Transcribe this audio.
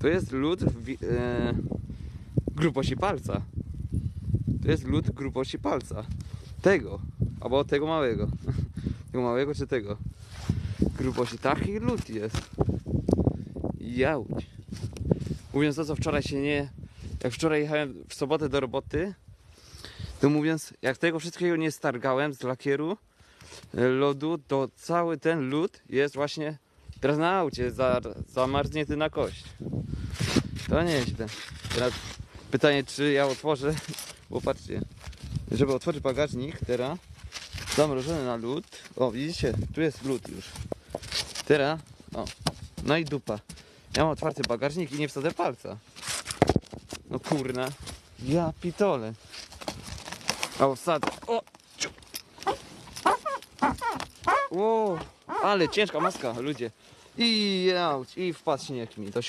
To jest lód w, e, grubości palca. To jest lód grubości palca. Tego. Albo tego małego. Tego małego czy tego? Grubości. Taki lód jest. Jałć. Mówiąc to, co wczoraj się nie... Jak wczoraj jechałem w sobotę do roboty, to mówiąc, jak tego wszystkiego nie stargałem z lakieru, e, lodu, to cały ten lód jest właśnie teraz na aucie, za, zamarznięty na kość. To nieźle. Teraz pytanie, czy ja otworzę, bo patrzcie, żeby otworzyć bagażnik teraz, zamrożony na lód, o widzicie, tu jest lód już. Teraz, o, no i dupa. Ja mam otwarty bagażnik i nie wsadzę palca. No kurna, ja pitole. O, wsadzę, o, ciu. Ale ciężka maska, ludzie. I jauć, i wpadł śnieg mi do.